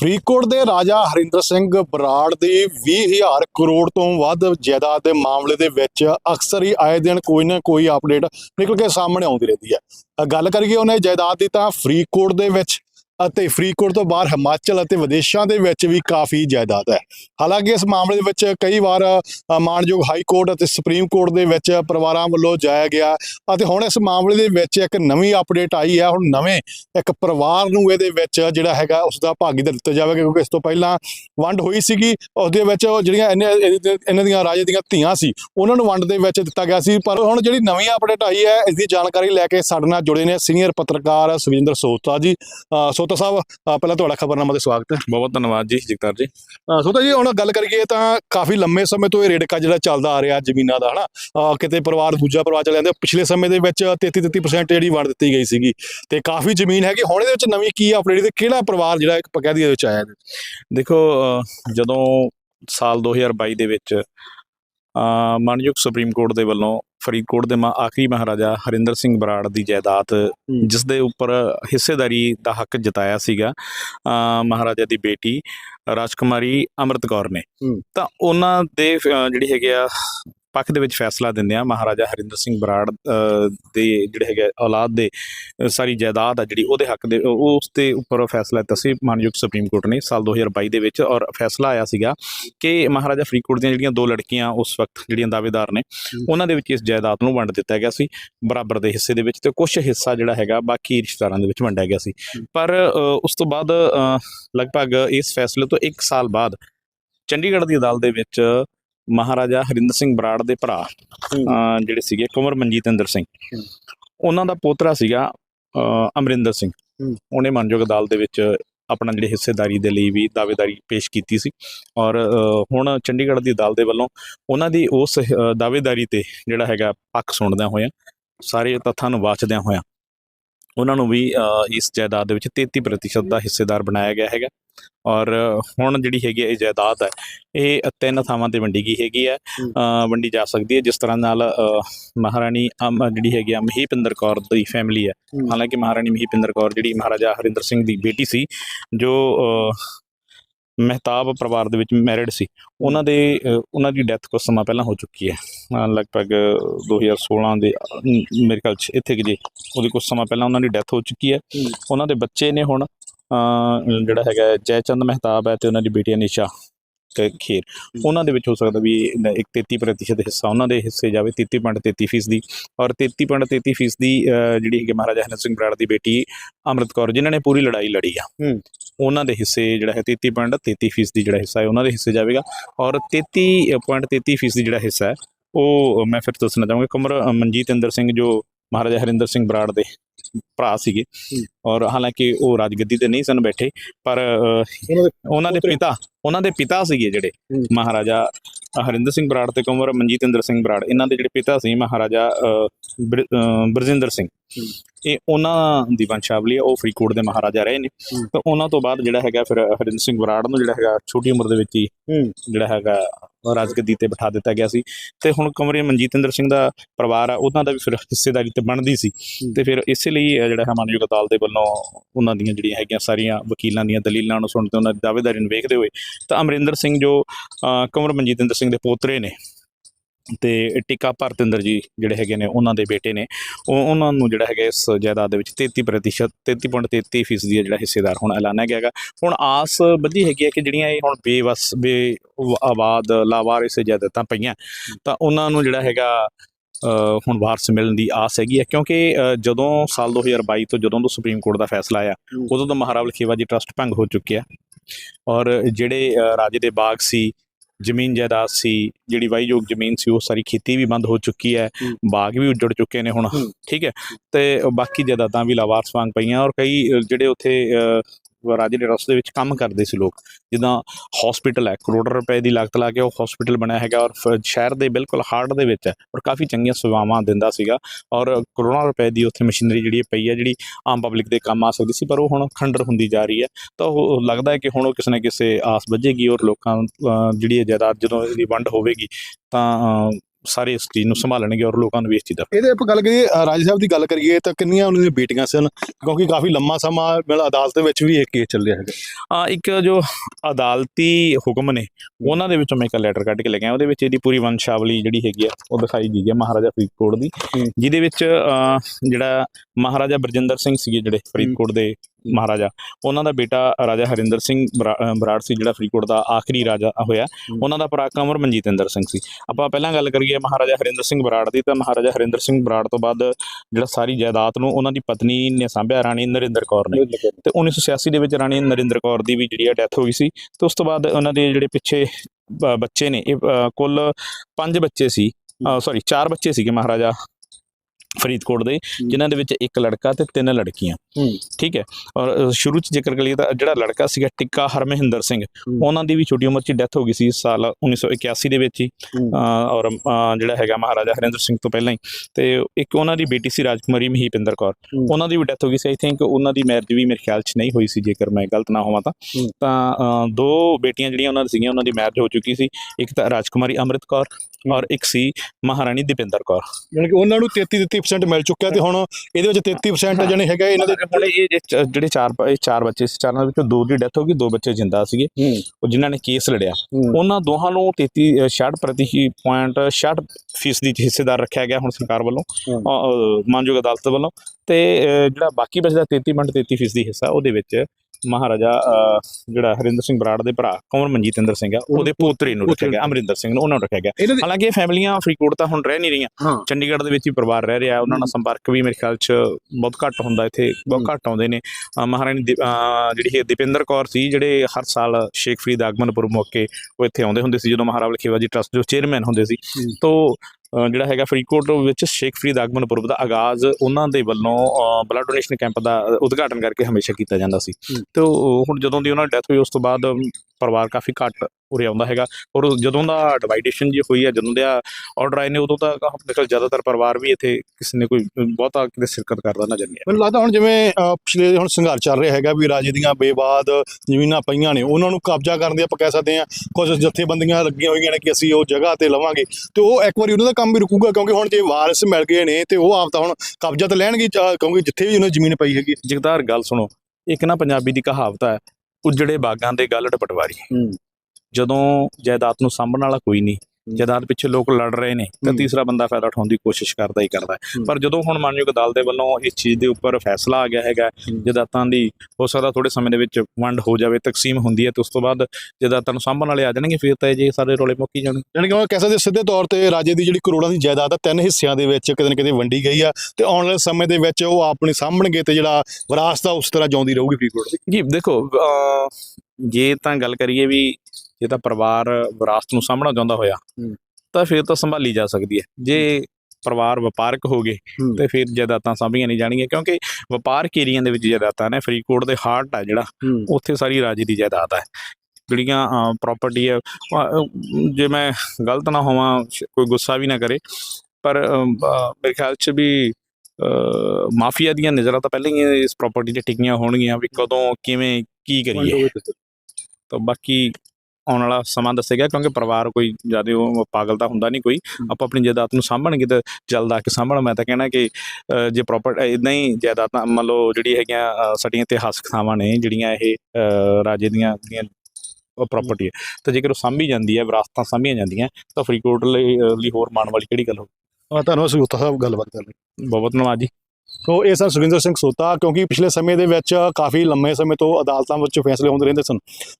ਫਰੀਦਕੋਟ ਦੇ ਰਾਜਾ ਹਰਿੰਦਰ ਸਿੰਘ ਬਰਾੜ ਦੀ 20000 ਕਰੋੜ ਤੋਂ ਵੱਧ ਜਾਇਦਾਦ ਦੇ ਮਾਮਲੇ ਦੇ ਵਿੱਚ ਅਕਸਰ ਹੀ ਆਏ ਦਿਨ ਕੋਈ ਨਾ ਕੋਈ ਅਪਡੇਟ ਨਿਕਲ ਕੇ ਸਾਹਮਣੇ ਆਉਂਦੀ ਰਹਿੰਦੀ ਹੈ। ਗੱਲ ਕਰੀਏ ਉਹਨੇ ਜਾਇਦਾਦ ਦੀ ਤਾਂ ਫਰੀਦਕੋਟ ਦੇ ਵਿੱਚ ਅਤੇ ਫਰੀਦਕੋਟ ਤੋਂ ਬਾਹਰ ਹਿਮਾਚਲ ਅਤੇ ਵਿਦੇਸ਼ਾਂ ਦੇ ਵਿੱਚ ਵੀ ਕਾਫੀ ਜਾਇਦਾਦ ਹੈ। ਹਾਲਾਂਕਿ ਇਸ ਮਾਮਲੇ ਦੇ ਵਿੱਚ ਕਈ ਵਾਰ ਅ, ਮਾਣਯੋਗ ਹਾਈ ਕੋਰਟ ਅਤੇ ਸੁਪਰੀਮ ਕੋਰਟ ਦੇ ਵਿੱਚ ਪਰਿਵਾਰਾਂ ਵੱਲੋਂ ਜਾਇਆ ਗਿਆ ਅਤੇ ਹੁਣ ਇਸ ਮਾਮਲੇ ਦੇ ਵਿੱਚ ਇੱਕ ਨਵੀਂ ਅਪਡੇਟ ਆਈ ਹੈ। ਹੁਣ ਨਵੇਂ ਇੱਕ ਪਰਿਵਾਰ ਨੂੰ ਇਹਦੇ ਵਿੱਚ ਜਿਹੜਾ ਹੈਗਾ ਉਸ ਦਾ ਭਾਗੀਦਾਰ ਦਿੱਤਾ ਜਾਵੇਗਾ ਕਿਉਂਕਿ ਇਸ ਤੋਂ ਪਹਿਲਾਂ ਵੰਡ ਹੋਈ ਸੀਗੀ। ਉਸ ਦੇ ਵਿੱਚ ਜਿਹੜੀਆਂ ਇਹਨੇ- ਇਹਨਾਂ ਦੀਆਂ ਰਾਜੇ ਦੀਆਂ ਧੀਆਂ ਸੀ ਉਹਨਾਂ ਨੂੰ ਵੰਡ ਦੇ ਵਿੱਚ ਦਿੱਤਾ ਗਿਆ ਸੀ। ਪਰ ਹੁਣ ਜਿਹੜੀ ਨਵੀਂ ਅਪਡੇਟ ਆਈ ਹੈ ਇਸ ਦੀ ਜਾਣਕਾਰੀ ਲੈ ਕੇ ਸਾਡੇ ਨਾਲ ਜੁੜੇ ਨੇ ਸੀਨੀਅਰ ਪੱਤਰਕਾਰ ਸੁਰਿੰਦਰ ਸੋਤਾ ਜੀ। ਸੋ ਸੋਤਾ ਸਾਹਿਬ ਪਹਿਲਾਂ ਤੁਹਾਡਾ ਖਬਰਨਾਮਾ ਤੇ ਸਵਾਗਤ ਹੈ। ਬਹੁਤ ਧੰਨਵਾਦ ਜੀ ਜਗਤਾਰ ਜੀ। ਸੋਤਾ ਜੀ ਹੁਣ ਗੱਲ ਕਰੀਏ ਤਾਂ ਕਾਫੀ ਲੰਮੇ ਸਮੇਂ ਤੋਂ ਇਹ ਰੇੜਕਾ ਜਿਹੜਾ ਚੱਲਦਾ ਆ ਰਿਹਾ ਜ਼ਮੀਨਾਂ ਦਾ ਹਨਾ? ਕਿਤੇ ਪਰਿਵਾਰ ਦੂਜਾ ਪਰਿਵਾਰ ਚੱਲ ਜਾਂਦਾ ਪਿਛਲੇ ਸਮੇਂ ਦੇ ਵਿੱਚ 33 33% ਜਿਹੜੀ ਵੰਡ ਦਿੱਤੀ ਗਈ ਸੀਗੀ। ਤੇ ਕਾਫੀ ਜ਼ਮੀਨ ਹੈਗੀ ਹੁਣ ਇਹਦੇ ਵਿੱਚ ਨਵੀਂ ਕੀ ਅਪਡੇਟ ਤੇ ਕਿਹੜਾ ਪਰਿਵਾਰ ਜਿਹੜਾ ਇੱਕ ਪਕੈਦੀ ਦੇ ਵਿੱਚ ਆਇਆ? ਦੇਖੋ ਜਦੋਂ ਸਾਲ 2022 ਦੇ ਵਿੱਚ ਮਾਨਯੋਗ ਸੁਪਰੀਮ ਕੋਰਟ ਦੇ ਵੱਲੋਂ ਫਰੀਦਕੋਟ ਦੇ ਮਾ ਆਖਰੀ ਮਹਾਰਾਜਾ ਹਰਿੰਦਰ ਸਿੰਘ ਬਰਾੜ ਦੀ ਜਾਇਦਾਦ ਜਿਸ ਦੇ ਉੱਪਰ ਹਿੱਸੇਦਾਰੀ ਦਾ ਹੱਕ ਜਤਾਇਆ ਸੀਗਾ ਮਹਾਰਾਜਾ ਦੀ ਬੇਟੀ ਰਾਜਕੁਮਾਰੀ ਅੰਮ੍ਰਿਤ ਕੌਰ ਨੇ। ਤਾਂ ਉਹਨਾਂ ਦੇ ਜਿਹੜੀ ਹੈਗੇ ਆ ਪੱਖ ਦੇ ਵਿੱਚ ਫੈਸਲਾ ਦਿੰਦੇ ਆ ਮਹਾਰਾਜਾ ਹਰਿੰਦਰ ਸਿੰਘ ਬਰਾੜ ਦੇ ਜਿਹੜੇ ਹੈਗੇ ਔਲਾਦ ਦੇ ਸਾਰੀ ਜਾਇਦਾਦ ਆ ਜਿਹੜੀ ਉਹਦੇ ਹੱਕ ਦੇ ਉਸ ਦੇ ਉੱਪਰ ਫੈਸਲਾ ਦਿੱਤਾ ਸੀ ਮਾਨਯੋਗ ਸੁਪਰੀਮ ਕੋਰਟ ਨੇ ਸਾਲ 2022 ਦੇ ਵਿੱਚ ਔਰ ਫੈਸਲਾ ਆਇਆ ਸੀਗਾ ਕਿ ਮਹਾਰਾਜਾ ਫਰੀਦਕੋਟ ਦੀਆਂ ਜਿਹੜੀਆਂ ਦੋ ਲੜਕੀਆਂ ਉਸ ਵਕਤ ਜਿਹੜੀਆਂ ਦਾਅਵੇਦਾਰ ਨੇ ਉਹਨਾਂ ਦੇ ਵਿੱਚ ਇਸ ਜਾਇਦਾਦ ਨੂੰ ਵੰਡ ਦਿੱਤਾ ਗਿਆ ਸੀ ਬਰਾਬਰ ਦੇ ਹਿੱਸੇ ਦੇ ਵਿੱਚ ਤੇ ਕੁਝ ਹਿੱਸਾ ਜਿਹੜਾ ਹੈਗਾ ਬਾਕੀ ਰਿਸ਼ਤੇਦਾਰਾਂ ਦੇ ਵਿੱਚ ਵੰਡਿਆ ਗਿਆ ਸੀ। ਪਰ ਉਸ ਤੋਂ ਬਾਅਦ ਲਗਭਗ ਇਸ ਫੈਸਲੇ ਤੋਂ 1 ਸਾਲ ਬਾਅਦ ਚੰਡੀਗੜ੍ਹ ਦੀ ਅਦਾਲਤ ਦੇ ਵਿੱਚ ਮਹਾਰਾਜਾ ਹਰਿੰਦਰ ਸਿੰਘ ਬਰਾੜ ਦੇ ਭਰਾ ਜਿਹੜੇ ਸੀਗੇ ਕੁੰਵਰ ਮਨਜੀਤਿੰਦਰ ਸਿੰਘ ਹੂੰ। ਉਹਨਾਂ ਦਾ ਪੋਤਰਾ ਸੀਗਾ ਅਮਰਿੰਦਰ ਸਿੰਘ। ਉਹਨੇ ਮਾਨਯੋਗ ਅਦਾਲਤ ਦੇ ਵਿੱਚ ਆਪਣਾ ਜਿਹੜੀ ਹਿੱਸੇਦਾਰੀ ਦੇ ਲਈ ਵੀ ਦਾਅਵੇਦਾਰੀ ਪੇਸ਼ ਕੀਤੀ ਸੀ ਔਰ ਹੁਣ ਚੰਡੀਗੜ੍ਹ ਦੀ ਅਦਾਲਤ ਦੇ ਵੱਲੋਂ ਉਹਨਾਂ ਦੀ ਉਸ ਦਾਅਵੇਦਾਰੀ ਤੇ ਜਿਹੜਾ ਹੈਗਾ ਪੱਖ ਸੁਣਦਿਆਂ ਹੋਇਆਂ ਸਾਰੇ ਤੱਥਾਂ ਨੂੰ ਵਾਚਦਿਆਂ ਹੋਇਆਂ ਉਹਨਾਂ ਨੂੰ ਵੀ ਇਸ ਜਾਇਦਾਦ ਦੇ ਵਿੱਚ 33% ਦਾ ਹਿੱਸੇਦਾਰ ਬਣਾਇਆ ਗਿਆ ਹੈਗਾ। ਔਰ ਹੁਣ ਜਿਹੜੀ ਹੈਗੀ ਇਹ ਜਾਇਦਾਦ ਹੈ ਇਹ ਤਿੰਨ ਥਾਵਾਂ ਤੇ ਵੰਡੀ ਗਈ ਹੈਗੀ ਹੈ। ਵੰਡੀ ਜਾ ਸਕਦੀ ਹੈ ਜਿਸ ਤਰ੍ਹਾਂ ਨਾਲ ਮਹਾਰਾਣੀ ਅਮ- ਜਿਹੜੀ ਹੈਗੀ ਆ ਮਹੀਪਿੰਦਰ ਕੌਰ ਦੀ ਫੈਮਿਲੀ ਹੈ। ਹਾਲਾਂਕਿ ਮਹਾਰਾਣੀ ਮਹੀਪਿੰਦਰ ਕੌਰ ਜਿਹੜੀ ਮਹਾਰਾਜਾ ਹਰਿੰਦਰ ਸਿੰਘ ਦੀ ਬੇਟੀ ਸੀ ਜੋ ਮਹਿਤਾਬ ਪਰਿਵਾਰ ਦੇ ਵਿੱਚ ਮੈਰਿਡ ਸੀ। ਉਹਨਾਂ ਦੇ ਉਹਨਾਂ ਦੀ ਡੈਥ ਕੁਝ ਸਮਾਂ ਪਹਿਲਾਂ ਹੋ ਚੁੱਕੀ ਹੈ। ਲਗਭਗ 2016 ਦੇ ਮੇਰੇ ਖਿਆਲ 'ਚ ਇੱਥੇ ਕਿ ਜੀ ਉਹਦੇ ਕੁਝ ਸਮਾਂ ਪਹਿਲਾਂ ਉਹਨਾਂ ਦੀ ਡੈਥ ਹੋ ਚੁੱਕੀ ਹੈ। ਉਹਨਾਂ ਦੇ ਬੱਚੇ ਨੇ ਹੁਣ ਜਿਹੜਾ ਹੈਗਾ ਜੈਚੰਦ ਮਹਿਤਾਬ ਹੈ ਤੇ ਉਹਨਾਂ ਦੀ ਬੇਟੀ ਨਿਸ਼ਾ ਖੇਰ ਉਹਨਾਂ ਦੇ ਵਿੱਚ ਹੋ ਸਕਦਾ ਵੀ ਇੱਕ 33% ਹਿੱਸਾ ਉਹਨਾਂ ਦੇ ਹਿੱਸੇ ਜਾਵੇ 33.33 ਫੀਸਦੀ। ਔਰ 33.33 ਫੀਸਦੀ ਜਿਹੜੀ ਹੈਗੀ ਮਹਾਰਾਜਾ ਹਰਿੰਦਰ ਸਿੰਘ ਬਰਾੜ ਦੀ ਬੇਟੀ ਅੰਮ੍ਰਿਤ ਕੌਰ ਜਿਨ੍ਹਾਂ ਨੇ ਪੂਰੀ ਲੜਾਈ ਲੜੀ ਆ। ਉਹਨਾਂ ਦੇ ਹਿੱਸੇ ਜਿਹੜਾ ਹੈ 33.33 ਫੀਸਦੀ ਜਿਹੜਾ ਹਿੱਸਾ ਹੈ ਉਹਨਾਂ ਦੇ ਹਿੱਸੇ ਜਾਵੇਗਾ। ਔਰ 33.33 ਫੀਸਦੀ ਜਿਹੜਾ ਹਿੱਸਾ ਹੈ ਉਹ ਮੈਂ ਫਿਰ ਦੱਸਣਾ ਚਾਹਾਂਗਾ ਕੁਮਰ ਮਨਜੀਤ ਇੰਦਰ ਸਿੰਘ ਜੋ ਮਹਾਰਾਜਾ ਹਰਿੰਦਰ ਸਿੰਘ ਬਰਾੜ ਦੇ ਭਰਾ ਸੀਗੇ। ਔਰ ਹਾਲਾਂਕਿ ਉਹ ਰਾਜਗੱਦੀ ਤੇ ਨਹੀਂ ਸਨ ਬੈਠੇ ਪਰ ਉਹਨਾਂ ਦੇ। ਪਿਤਾ ਉਹਨਾਂ ਦੇ ਪਿਤਾ ਸੀਗੇ ਜਿਹੜੇ। ਮਹਾਰਾਜਾ ਹਰਿੰਦਰ ਸਿੰਘ ਬਰਾੜ ਤੇ ਕੁੰਵਰ ਮਨਜੀਤਿੰਦਰ ਸਿੰਘ ਬਰਾੜ ਇਹਨਾਂ ਦੇ ਜਿਹੜੇ ਪਿਤਾ ਸੀ ਮਹਾਰਾਜਾ ਬਰਜਿੰਦਰ ਸਿੰਘ। ਇਹ ਉਹਨਾਂ ਦੀ ਵੰਸ਼ਾਵਲੀ ਉਹ ਫਰੀਦਕੋਟ ਦੇ ਮਹਾਰਾਜਾ ਰਹੇ ਨੇ। ਤਾਂ ਉਹਨਾਂ ਤੋਂ ਬਾਅਦ ਜਿਹੜਾ ਹੈਗਾ ਫਿਰ ਹਰਿੰਦਰ ਸਿੰਘ ਬਰਾੜ ਨੂੰ ਜਿਹੜਾ ਹੈਗਾ ਛੋਟੀ ਉਮਰ ਦੇ ਵਿੱਚ ਹੀ। ਜਿਹੜਾ ਹੈਗਾ ਰਾਜਗੱਦੀ ਤੇ ਬਿਠਾ ਦਿੱਤਾ ਗਿਆ ਸੀ ਤੇ ਹੁਣ ਕੁੰਵਰ ਮਨਜੀਤਿੰਦਰ ਸਿੰਘ ਦਾ ਪਰਿਵਾਰ ਆ ਉਹਨਾਂ ਦਾ ਵੀ ਫਿਰ ਹਿੱਸੇਦਾਰੀ ਤੇ ਬਣਦੀ ਸੀ। ਤੇ ਫਿਰ ਇਸੇ ਲਈ ਜਿਹੜਾ ਹੈ ਮਾਨਯੋਗ ਅਦਾਲਤ ਦੇ ਵੱਲੋਂ ਉਹਨਾਂ ਦੀਆਂ ਜਿਹੜੀਆਂ ਹੈਗੀਆਂ ਸਾਰੀਆਂ ਵਕੀਲਾਂ ਦੀਆਂ ਦਲੀਲਾਂ ਨੂੰ ਸੁਣਦੇ ਉਹਨਾਂ ਦੀ ਦਾਅਵੇਦਾਰੀ ਨੂੰ ਵੇਖਦੇ ਹੋਏ ਤਾਂ ਅਮਰਿੰਦਰ ਸਿੰਘ ਜੋ ਅ, ਕੰਵਰ ਮਨਜੀਤਿੰਦਰ ਸਿੰਘ ਦੇ ਪੋਤਰੇ ਨੇ ਤੇ ਟਿੱਕਾ ਭਰਤਿੰਦਰ ਜੀ ਜਿਹੜੇ ਹੈਗੇ ਨੇ ਉਹਨਾਂ ਦੇ ਬੇਟੇ ਨੇ। ਉਹ ਉਹਨਾਂ ਨੂੰ ਜਿਹੜਾ ਹੈਗਾ ਇਸ ਜਾਇਦਾਦ ਦੇ ਵਿੱਚ 33% 33.33 ਫੀਸਦੀ ਦਾ ਜਿਹੜਾ ਹਿੱਸੇਦਾਰ ਹੁਣ ਐਲਾਨਿਆ ਗਿਆ ਹੈਗਾ। ਹੁਣ ਆਸ ਬੱਝੀ ਹੈਗੀ ਹੈ ਕਿ ਜਿਹੜੀਆਂ ਇਹ ਹੁਣ ਬੇਵਸ ਬੇ ਆਬਾਦ ਲਾਵਾਰਿਸ ਜਾਇਦਾਦਾਂ ਪਈਆਂ ਤਾਂ ਉਹਨਾਂ ਨੂੰ ਜਿਹੜਾ ਹੈਗਾ ਹੁਣ ਵਾਰਸ ਮਿਲਣ ਦੀ ਆਸ ਹੈਗੀ ਹੈ। ਕਿਉਂਕਿ ਜਦੋਂ ਸਾਲ 2022 ਤੋਂ ਜਦੋਂ ਤੋਂ ਸੁਪਰੀਮ ਕੋਰਟ ਦਾ ਫੈਸਲਾ ਆਇਆ ਹੂੰ। ਉਦੋਂ ਤੋਂ ਮਹਾਰਾਵਲ ਖੇਵਾਜੀ ਟਰਸਟ ਭੰਗ ਹੋ ਚੁੱਕਿਆ। ਔਰ ਜਿਹੜੇ ਰਾਜੇ ਦੇ ਬਾਗ ਸੀ ਜ਼ਮੀਨ ਜਾਇਦਾਦ ਸੀ ਜਿਹੜੀ ਵਾਹੀਯੋਗ ਜ਼ਮੀਨ ਸੀ ਉਹ ਸਾਰੀ ਖੇਤੀ ਵੀ ਬੰਦ ਹੋ ਚੁੱਕੀ ਹੈ। ਬਾਗ ਵੀ ਉੱਜੜ ਚੁੱਕੇ ਨੇ ਹੁਣ। ਠੀਕ ਹੈ ਤੇ ਬਾਕੀ ਜਾਇਦਾਦਾਂ ਵੀ ਲਾਵਾਰਸ ਵਾਂਗ ਪਈਆਂ ਔਰ ਕਈ ਜਿਹੜੇ ਉੱਥੇ ਰਾਜੇ ਦੇ ਰਸਤੇ ਵਿੱਚ ਕੰਮ ਕਰਦੇ ਸੀ ਲੋਕ। ਜਿੱਦਾਂ ਹਸਪੀਟਲ ਹੈ, ਕਰੋੜਾਂ ਰੁਪਏ ਦੀ ਲਾਗਤ ਲਾ ਕੇ ਉਹ ਹਸਪੀਟਲ ਬਣਿਆ ਹੈਗਾ ਔਰ ਫ- ਸ਼ਹਿਰ ਦੇ ਬਿਲਕੁਲ ਹਾਰਟ ਦੇ ਵਿੱਚ ਹੈ ਔਰ ਕਾਫੀ ਚੰਗੀਆਂ ਸੇਵਾਵਾਂ ਦਿੰਦਾ ਸੀਗਾ ਔਰ ਕਰੋੜਾਂ ਰੁਪਏ ਦੀ ਉੱਥੇ ਮਸ਼ੀਨਰੀ ਜਿਹੜੀ ਪਈ ਹੈ, ਜਿਹੜੀ ਆਮ ਪਬਲਿਕ ਦੇ ਕੰਮ ਆ ਸਕਦੀ ਸੀ, ਪਰ ਉਹ ਹੁਣ ਖੰਡਰ ਹੁੰਦੀ ਜਾ ਰਹੀ ਹੈ। ਤਾਂ ਉਹ ਲੱਗਦਾ ਹੈ ਕਿ ਹੁਣ ਉਹ ਕਿਸੇ ਨਾ ਕਿਸੇ ਆਸ ਵੱਜੇਗੀ ਔਰ ਲੋਕਾਂ ਜਿਹੜੀ ਇਹ ਜਾਇਦਾਦ ਜਦੋਂ ਇਹਦੀ ਵੰਡ ਹੋਵੇਗੀ ਤਾਂ ਸਾਰੇ ਇਸ ਚੀਜ਼ ਨੂੰ ਸੰਭਾਲਣਗੇ ਔਰ ਲੋਕਾਂ ਨੂੰ ਵੀ ਇਸ ਚੀਜ਼ ਦਾ ਇਹਦੇ ਆਪਾਂ ਗੱਲ ਕਰੀਏ ਰਾਜੇ ਸਾਹਿਬ ਦੀ ਗੱਲ ਕਰੀਏ ਤਾਂ ਕਿੰਨੀਆਂ ਉਹਨਾਂ ਦੀਆਂ ਬੇਟੀਆਂ ਸਨ? ਕਿਉਂਕਿ ਕਾਫੀ ਲੰਮਾ ਸਮਾਂ ਮੇਰਾ ਅਦਾਲਤ ਦੇ ਵਿੱਚ ਵੀ ਇਹ ਕੇਸ ਚੱਲਿਆ ਹੈਗਾ। ਆ ਇੱਕ ਜੋ ਅਦਾਲਤੀ ਹੁਕਮ ਨੇ ਉਹਨਾਂ ਦੇ ਵਿੱਚੋਂ ਮੈਂ ਇੱਕ ਲੈਟਰ ਕੱਢ ਕੇ ਲੈ ਆਇਆ ਉਹਦੇ ਵਿੱਚ ਇਹਦੀ ਪੂਰੀ ਵੰਸ਼ਾਵਲੀ ਜਿਹੜੀ ਹੈਗੀ ਆ ਉਹ ਦਿਖਾਈ ਗਈ ਹੈ ਮਹਾਰਾਜਾ ਫਰੀਦਕੋਟ ਦੀ। ਜਿਹਦੇ ਵਿੱਚ ਜਿਹੜਾ ਮਹਾਰਾਜਾ ਬਰਜਿੰਦਰ ਸਿੰਘ ਸੀਗੇ ਜਿਹੜੇ ਫਰੀਦਕੋਟ ਦੇ ਮਹਾਰਾਜਾ। ਉਹਨਾਂ ਦਾ ਬੇਟਾ ਰਾਜਾ ਹਰਿੰਦਰ ਸਿੰਘ ਬਰਾੜ ਸੀ ਜਿਹੜਾ ਫਰੀਦਕੋਟ ਦਾ ਆਖਰੀ ਰਾਜਾ ਹੋਇਆ। ਉਹਨਾਂ ਦਾ ਭਰਾ ਕੰਵਰ ਮਨਜੀਤਿੰਦਰ ਸਿੰਘ ਸੀ। ਆਪਾਂ ਪਹਿਲਾਂ ਗੱਲ ਕਰੀਏ ਮਹਾਰਾਜਾ ਹਰਿੰਦਰ ਸਿੰਘ ਬਰਾੜ ਦੀ ਤਾਂ ਮਹਾਰਾਜਾ ਹਰਿੰਦਰ ਸਿੰਘ ਬਰਾੜ ਤੋਂ ਬਾਅਦ ਜਿਹੜਾ ਸਾਰੀ ਜਾਇਦਾਦ ਨੂੰ ਉਹਨਾਂ ਦੀ ਪਤਨੀ ਨੇ ਸੰਭਿਆ ਰਾਣੀ ਨਰਿੰਦਰ ਕੌਰ ਨੇ। ਤੇ 1986 ਦੇ ਵਿੱਚ ਰਾਣੀ ਨਰਿੰਦਰ ਕੌਰ ਦੀ ਵੀ ਜਿਹੜੀ ਆ ਡੈਥ ਹੋ ਗਈ ਸੀ। ਤੇ ਉਸ ਤੋਂ ਬਾਅਦ ਉਹਨਾਂ ਦੇ ਜਿਹੜੇ ਪਿੱਛੇ ਬੱਚੇ ਨੇ ਇਹ ਕੁੱਲ ਪੰਜ ਬੱਚੇ ਸੀ। ਸੌਰੀ ਚਾਰ ਬੱਚੇ ਸੀਗੇ ਮਹਾਰਾਜਾ ਫਰੀਦਕੋਟ ਦੇ ਜਿਨ੍ਹਾਂ ਦੇ ਵਿੱਚ ਇੱਕ ਲੜਕਾ ਤੇ ਤਿੰਨ ਲੜਕੀਆਂ। ਠੀਕ ਹੈ? ਔਰ ਸ਼ੁਰੂ ਚ ਜ਼ਿਕਰ ਕਰੀਏ ਤਾਂ ਜਿਹੜਾ ਲੜਕਾ ਸੀਗਾ ਟਿੱਕਾ ਹਰਮਹਿੰਦਰ ਸਿੰਘ। ਉਹਨਾਂ ਦੀ ਵੀ ਛੋਟੀ ਉਮਰ 'ਚ ਡੈਥ ਹੋ ਗਈ ਸੀ ਸਾਲ 1981 ਦੇ ਵਿੱਚ ਹੀ। ਔਰ ਜਿਹੜਾ ਹੈਗਾ ਮਹਾਰਾਜਾ ਹਰਿੰਦਰ ਸਿੰਘ ਤੋਂ ਪਹਿਲਾਂ ਹੀ। ਤੇ ਇੱਕ ਉਹਨਾਂ ਦੀ ਬੇਟੀ ਸੀ ਰਾਜਕੁਮਾਰੀ ਮਹੀਪਿੰਦਰ ਕੌਰ। ਉਹਨਾਂ ਦੀ ਵੀ ਡੈਥ ਹੋ ਗਈ ਸੀ। ਆਈ ਥਿੰਕ ਉਹਨਾਂ ਦੀ ਮੈਰਿਜ ਵੀ ਮੇਰੇ ਖਿਆਲ 'ਚ ਨਹੀਂ ਹੋਈ ਸੀ ਜੇਕਰ ਮੈਂ ਗਲਤ ਨਾ ਹੋਵਾਂ ਤਾਂ। ਤਾਂ ਦੋ ਬੇਟੀਆਂ ਜਿਹੜੀਆਂ ਉਹਨਾਂ ਦੀ ਸੀਗੀਆਂ ਉਹਨਾਂ ਦੀ ਮੈਰਿਜ ਹੋ ਚੁੱਕੀ ਸੀ। ਇੱਕ ਤਾਂ ਰਾਜਕੁਮਾਰੀ ਅੰਮ੍ਰਿਤ ਕੌਰ ਔਰ ਇੱਕ ਸੀ ਮਹਾਰਾਣੀ ਦੀਪਿੰਦਰ ਕੌਰ। ਯਾਨੀ ਕਿ ਉਹਨਾਂ ਨੂੰ 33 33% ਮਿਲ ਚੁੱਕਿਆ ਤੇ ਹੁਣ ਇਹਦੇ ਵਿੱਚ 33% ਜਣੇ ਹੈਗਾ ਇਹਨਾਂ ਦੇ ਹੁਣ ਇਹ ਜੇ ਜਿਹੜੇ ਚਾਰ ਬ- ਇਹ ਚਾਰ ਬੱਚੇ ਸੀ ਚਾਰਾਂ ਵਿੱਚੋਂ ਦੋ ਦੀ ਡੈਥ ਹੋ ਗਈ ਦੋ ਬੱਚੇ ਜਿੰਦਾ ਸੀਗੇ। ਹੂੰ। ਉਹ ਜਿਨ੍ਹਾਂ ਨੇ ਕੇਸ ਲੜਿਆ। ਹੂੰ। ਉਹਨਾਂ ਦੋਹਾਂ ਨੂੰ 33 ਅ, 66 ਪ੍ਰਤੀ ਪੁਆਇੰਟ 66 ਫੀਸਦੀ ਹਿੱਸੇਦਾਰ ਰੱਖਿਆ ਗਿਆ ਹੁਣ ਸਰਕਾਰ ਵੱਲੋਂ। ਹੂੰ। ਅ, ਅ, ਮਾਨਯੋਗ ਅਦਾਲਤ ਵੱਲੋਂ। ਤੇ ਅ, ਜਿਹੜਾ ਬਾਕੀ ਬਚਦਾ 33.33 ਫੀਸਦੀ ਹਿੱਸਾ ਉਹਦੇ ਵਿੱਚ ਮਹਾਰਾਜਾ ਜਿਹੜਾ ਹਰਿੰਦਰ ਸਿੰਘ ਬਰਾੜ ਦੇ ਭਰਾ ਕੰਵਰ ਮਨਜੀਤਿੰਦਰ ਸਿੰਘ ਆ। ਉਹਦੇ ਪੋਤਰੇ ਨੂੰ ਰੱਖਿਆ ਗਿਆ ਅਮਰਿੰਦਰ ਸਿੰਘ ਨੂੰ ਉਹਨਾਂ ਨੂੰ ਰੱਖਿਆ ਗਿਆ। ਦੇ ਹਾਲਾਂਕਿ ਇਹ ਫੈਮਲੀਆਂ ਫਰੀਦਕੋਟ ਤਾਂ ਹੁਣ ਰਹਿ ਨਹੀਂ ਰਹੀਆਂ। ਚੰਡੀਗੜ੍ਹ ਦੇ ਵਿੱਚ ਹੀ ਪਰਿਵਾਰ ਰਹਿ ਰਿਹਾ ਉਹਨਾਂ ਨਾਲ ਸੰਪਰਕ ਵੀ ਮੇਰੇ ਖਿਆਲ 'ਚ ਬਹੁਤ ਘੱਟ ਹੁੰਦਾ ਇੱਥੇ ਬਹੁਤ ਘੱਟ ਆਉਂਦੇ ਨੇ। ਮਹਾਰਾਣੀ ਦੀ- ਜਿਹੜੀ ਹੈ ਦੀਪਿੰਦਰ ਕੌਰ ਸੀ ਜਿਹੜੇ ਹਰ ਸਾਲ ਸ਼ੇਖ ਫਰੀਦ ਆਗਮਨਪੁਰ ਮੌਕੇ ਉਹ ਇੱਥੇ ਆਉਂਦੇ ਹੁੰਦੇ ਸੀ ਜਦੋਂ ਮਹਾਰਾਵਲ ਖੇਵਾਜੀ ਟਰਸਟ ਜੋ ਚੇਅਰਮੈਨ ਹੁੰਦੇ ਸੀ। ਤੋਂ ਜਿਹੜਾ ਹੈਗਾ ਫਰੀਦਕੋਟ ਵਿੱਚ ਸ਼ੇਖ ਫਰੀਦ ਆਗਮਨਪੁਰ ਦਾ ਆਗਾਜ਼ ਉਹਨਾਂ ਦੇ ਵੱਲੋਂ ਬਲੱਡ ਡੋਨੇਸ਼ਨ ਕੈਂਪ ਦਾ ਉਦਘਾਟਨ ਕਰਕੇ ਹਮੇਸ਼ਾ ਕੀਤਾ ਜਾਂਦਾ ਸੀ। ਤੇ ਹੁਣ ਜਦੋਂ ਦੀ ਉਹਨਾਂ ਦੀ ਡੈਥ ਹੋਈ ਉਸ ਤੋਂ ਬਾਅਦ ਪਰਿਵਾਰ ਕਾਫੀ ਘੱਟ ਉਰੇ ਆਉਂਦਾ ਹੈਗਾ। ਔਰ ਜਦੋਂ ਦਾ ਡਿਵਾਈਡੇਸ਼ਨ ਜੀ ਹੋਈ ਹੈ ਜਦੋਂ ਦਾ ਆਰਡਰ ਆਏ ਨੇ ਉਦੋਂ ਤਾਂ ਆਪਣੇ ਕੋਲ ਜ਼ਿਆਦਾਤਰ ਪਰਿਵਾਰ ਵੀ ਇੱਥੇ ਕਿਸੇ ਨੇ ਕੋਈ ਬਹੁਤਾ ਕਿਤੇ ਸ਼ਿਰਕਤ ਕਰਦਾ ਨਜ਼ਰ ਨਹੀਂ ਮੈਨੂੰ ਲੱਗਦਾ ਹੁਣ ਜਿਵੇਂ ਪਿਛਲੇ ਹੁਣ ਸੰਘਰਸ਼ ਚੱਲ ਰਿਹਾ ਹੈਗਾ ਵੀ ਰਾਜੇ ਦੀਆਂ ਬੇਬਾਦ ਜ਼ਮੀਨਾਂ ਪਈਆਂ ਨੇ ਉਹਨਾਂ ਨੂੰ ਕਬਜ਼ਾ ਕਰਨ ਦੀ ਆਪਾਂ ਕਹਿ ਸਕਦੇ ਹਾਂ ਕੁਝ ਜਥੇਬੰਦੀਆਂ ਲੱਗੀਆਂ ਹੋਈਆਂ ਨੇ ਕਿ ਅਸੀਂ ਉਹ ਜਗ੍ਹਾ ਤੇ ਲਵਾਂਗੇ। ਤੇ ਉਹ ਇੱਕ ਵਾਰੀ ਉਹਨਾਂ ਦਾ ਕੰਮ ਵੀ ਰੁਕੂਗਾ ਕਿਉਂਕਿ ਹੁਣ ਜੇ ਵਾਰਿਸ ਮਿਲ ਗਏ ਨੇ ਤੇ ਉਹ ਆਪ ਤਾਂ ਹੁਣ ਕਬਜ਼ਾ ਤਾਂ ਲੈਣਗੇ ਕਿਉਂਕਿ ਜਿੱਥੇ ਵੀ ਉਹਨਾਂ ਜ਼ਮੀਨ ਪਈ ਹੈਗੀ। ਜਗਦਾਰ ਗੱਲ ਸੁਣੋ। ਇੱਕ ਨਾ ਪੰਜਾਬੀ ਦੀ ਕਹਾਵਤ ਹੈ ਉਜੜੇ ਬਾਗਾਂ ਦੇ ਗਲੜ ਪਟਵਾਰੀ। ਜਦੋਂ ਜਾਇਦਾਦ ਨੂੰ ਸਾਂਭਣ ਵਾਲਾ ਕੋਈ ਨਹੀਂ ਜਾਇਦਾਦ ਪਿੱਛੇ ਲੋਕ ਲੜ ਰਹੇ ਨੇ ਤਾਂ। ਤੀਸਰਾ ਬੰਦਾ ਫਾਇਦਾ ਉਠਾਉਣ ਦੀ ਕੋਸ਼ਿਸ਼ ਕਰਦਾ ਹੀ ਕਰਦਾ। ਪਰ ਜਦੋਂ ਹੁਣ ਮਾਨਯੋਗ ਅਦਾਲਤ ਦੇ ਵੱਲੋਂ ਇਸ ਚੀਜ਼ ਦੇ ਉੱਪਰ ਫੈਸਲਾ ਆ ਗਿਆ ਹੈਗਾ। ਜਾਇਦਾਦਾਂ ਦੀ ਹੋ ਸਕਦਾ ਥੋੜੇ ਸਮੇਂ ਦੇ ਵਿੱਚ ਵੰਡ ਹੋ ਜਾਵੇ ਤਕਸੀਮ ਹੁੰਦੀ ਹੈ ਤੇ ਉਸ ਤੋਂ ਬਾਅਦ ਜਾਇਦਾਦਾਂ ਨੂੰ ਸਾਂਭਣ ਵਾਲੇ ਆ ਜਾਣਗੇ ਫਿਰ ਤਾਂ ਇਹ ਜੇ ਸਾਰੇ ਰੋਲੇ ਮੁੱਕੀ ਜਾਣਗੇ ਯਾਨੀ ਕਿ ਉਹ ਕਹਿ ਸਕਦੇ ਸਿੱਧੇ ਤੌਰ ਤੇ ਰਾਜੇ ਦੀ ਜਿਹੜੀ ਕਰੋੜਾਂ ਦੀ ਜਾਇਦਾਦ ਆ ਤਿੰਨ ਹਿੱਸਿਆਂ ਦੇ ਵਿੱਚ ਕਿਤੇ ਨਾ ਕਿਤੇ ਵੰਡੀ ਗਈ ਆ ਤੇ ਆਉਣ ਵਾਲੇ ਸਮੇਂ ਦੇ ਵਿੱਚ ਉਹ ਆਪਣੀ ਸਾਂਭਣਗੇ ਤੇ ਜਿਹੜਾ ਵਿਰਾਸਤ ਆ ਉਸ ਤਰ੍ਹਾਂ ਜਿਉਂਦੀ ਰਹੂਗੀ ਫਰੀਦਕੋਟ ਦੀ ਜੀ ਦੇਖੋ ਜੇ ਤਾਂ ਗੱਲ ਕਰੀਏ ਵੀ ਜੇ ਤਾਂ ਪਰਿਵਾਰ ਵਿਰਾਸਤ ਨੂੰ ਸਾਂਭਣਾ ਚਾਹੁੰਦਾ ਹੋਇਆ। ਤਾਂ ਫਿਰ ਤਾਂ ਸੰਭਾਲੀ ਜਾ ਸਕਦੀ ਹੈ। ਜੇ ਪਰਿਵਾਰ ਵਪਾਰਕ ਹੋ ਗਏ। ਤੇ ਫਿਰ ਜਾਇਦਾਦਾਂ ਸਾਂਭੀਆਂ ਨਹੀਂ ਜਾਣਗੀਆਂ ਕਿਉਂਕਿ ਵਪਾਰਕ ਏਰੀਆ ਦੇ ਵਿੱਚ ਜਾਇਦਾਦਾਂ ਨੇ ਫਰੀਦਕੋਟ ਦੇ ਹਾਰਟ ਆ ਜਿਹੜਾ ਉੱਥੇ ਸਾਰੀ ਰਾਜੇ ਦੀ ਜਾਇਦਾਦ ਹੈ ਜਿਹੜੀਆਂ ਪ੍ਰਾਪਰਟੀ ਹੈ ਜੇ ਮੈਂ ਗਲਤ ਨਾ ਹੋਵਾਂ ਕੋਈ ਗੁੱਸਾ ਵੀ ਨਾ ਕਰੇ ਪਰ ਮੇਰੇ ਖਿਆਲ 'ਚ ਵੀ ਮਾਫੀਆ ਦੀਆਂ ਨਜ਼ਰਾਂ ਤਾਂ ਪਹਿਲਾਂ ਹੀ ਇਸ ਪ੍ਰਾਪਰਟੀ ਤੇ ਟਿਕੀਆਂ ਹੋਣਗੀਆਂ ਵੀ ਕਦੋਂ ਕਿਵੇਂ ਕੀ ਕਰੀਏ। ਤਾਂ ਬਾਕੀ ਆਉਣ ਵਾਲਾ ਸਮਾਂ ਦੱਸੇਗਾ ਕਿਉਂਕਿ ਪਰਿਵਾਰ ਕੋਈ ਜ਼ਿਆਦਾ ਉਹ ਪਾਗਲ ਤਾਂ ਹੁੰਦਾ ਨਹੀਂ ਕੋਈ। ਆਪਾਂ ਆਪਣੀ ਜਾਇਦਾਦ ਨੂੰ ਸਾਂਭਣਗੇ ਤਾਂ ਜਲਦ ਆ ਕੇ ਸਾਂਭਣ। ਮੈਂ ਤਾਂ ਕਹਿਣਾ ਕਿ ਜੇ ਪ੍ਰੋਪਰ ਇਦਾਂ ਹੀ ਜਾਇਦਾਦਾਂ ਮੰਨ ਲਓ ਜਿਹੜੀ ਹੈਗੀਆਂ ਸਾਡੀਆਂ ਇਤਿਹਾਸਕ ਥਾਵਾਂ ਨੇ ਜਿਹੜੀਆਂ ਇਹ ਰਾਜੇ ਦੀਆਂ ਦੀਆਂ ਪ੍ਰਾਪਰਟੀ ਹੈ। ਤਾਂ ਜੇਕਰ ਉਹ ਸਾਂਭੀ ਜਾਂਦੀ ਹੈ ਵਿਰਾਸਤਾਂ ਸਾਂਭੀਆਂ ਜਾਂਦੀਆਂ ਤਾਂ ਫਰੀਦਕੋਟ ਲਈ ਹੋਰ ਮਾਣ ਵਾਲੀ ਕਿਹੜੀ ਗੱਲ ਹੋ ਆ ਧੰਨਵਾਦ ਸੁਖਤਾ ਸਾਹਿਬ ਗੱਲਬਾਤ ਕਰਨ ਲਈ। ਬਹੁਤ ਬਹੁਤ ਧੰਨਵਾਦ ਜੀ। ਸੋ ਇਹ ਸਨ ਸੁਖਿੰਦਰ ਸਿੰਘ ਸੋਤਾ, ਕਿਉਂਕਿ ਪਿਛਲੇ ਸਮੇਂ ਦੇ ਵਿੱਚ ਕਾਫੀ ਲੰਮੇ ਸਮੇਂ ਤੋਂ ਅਦਾਲਤਾਂ ਵਿੱਚ ਫੈਸਲੇ ਹੁੰਦੇ ਰਹਿੰਦੇ ਸਨ।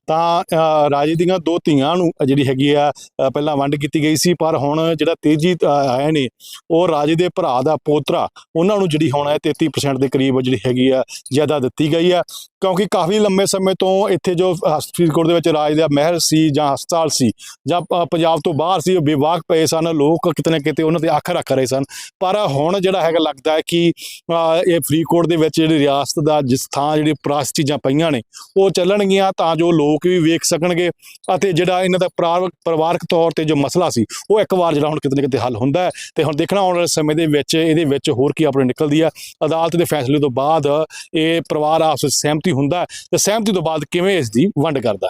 ਤਾਂ ਰਾਜੇ ਦੀਆਂ ਦੋ ਧੀਆਂ ਨੂੰ ਜਿਹੜੀ ਹੈਗੀ ਆ ਪਹਿਲਾਂ ਵੰਡ ਕੀਤੀ ਗਈ ਸੀ, ਪਰ ਹੁਣ ਜਿਹੜਾ ਤੇਜੀ ਆਏ ਨੇ, ਉਹ ਰਾਜੇ ਦੇ ਭਰਾ ਦਾ ਪੋਤਰਾ, ਉਹਨਾਂ ਨੂੰ ਜਿਹੜੀ ਹੁਣ ਹੈ 33% ਦੇ ਕਰੀਬ ਜਿਹੜੀ ਹੈਗੀ ਆ, ਜ਼ਿਆਦਾ ਦਿੱਤੀ ਗਈ ਆ। ਕਿਉਂਕਿ ਕਾਫੀ ਲੰਮੇ ਸਮੇਂ ਤੋਂ ਇੱਥੇ ਜੋ ਫਰੀਦਕੋਟ ਦੇ ਵਿੱਚ ਰਾਜ ਦਾ ਮਹਿਲ ਸੀ ਜਾਂ ਹਸਪਤਾਲ ਸੀ, ਜਾਂ ਪੰਜਾਬ ਤੋਂ ਬਾਹਰ ਸੀ, ਉਹ ਬੇਵਾਕ ਪਏ ਸਨ, ਲੋਕ ਕਿਤੇ ਨਾ ਕਿਤੇ ਉਹਨਾਂ ਤੇ ਅੱਖ ਰੱਖ ਰਹੇ ਸਨ। ਪਰ ਹੁਣ ਜਿਹੜਾ ਹੈਗਾ ਲੱਗਦਾ ਹੈ ਕਿ ਇਹ ਫਰੀਦਕੋਟ ਦੇ ਵਿੱਚ ਜਿਹੜੀ ਰਿਆਸਤ ਦਾ ਜਿਸ ਥਾਂ ਜਿਹੜੀ ਪ੍ਰਾਸ ਚੀਜ਼ਾਂ ਪਈਆਂ ਨੇ, ਉਹ ਚੱਲਣਗੀਆਂ ਤਾਂ ਜੋ ਲੋਕ ਵੀ ਵੇਖ ਸਕਣਗੇ ਅਤੇ ਜਿਹੜਾ ਇਹਨਾਂ ਦਾ ਪਰਿਵਾਰਕ ਪਰਿਵਾਰਕ ਤੌਰ ਤੇ ਜੋ ਮਸਲਾ ਸੀ, ਉਹ ਇੱਕ ਵਾਰ ਜਿਹੜਾ ਹੁਣ ਕਿਤੇ ਨਾ ਕਿਤੇ ਹੱਲ ਹੁੰਦਾ ਹੈ। ਤੇ ਹੁਣ ਦੇਖਣਾ ਆਉਣ ਵਾਲੇ ਸਮੇਂ ਦੇ ਵਿੱਚ, ਇਹਦੇ ਵਿੱਚ ਹੋਰ ਕੀ ਆਪਣੇ ਨਿਕਲਦੀ ਆ ਅਦਾਲਤ ਦੇ ਫੈਸਲੇ ਤੋਂ ਬਾਅਦ ਇਹ ਪਰਿਵਾਰ ਆਪਸ ਵਿੱਚ ਸਹਿਮਤੀ ਹੁੰਦਾ ਹੈ ਤੇ ਸਹਿਮਤੀ ਤੋਂ ਬਾਅਦ ਕਿਵੇਂ ਇਸ ਦੀ ਵੰਡ ਕਰਦਾ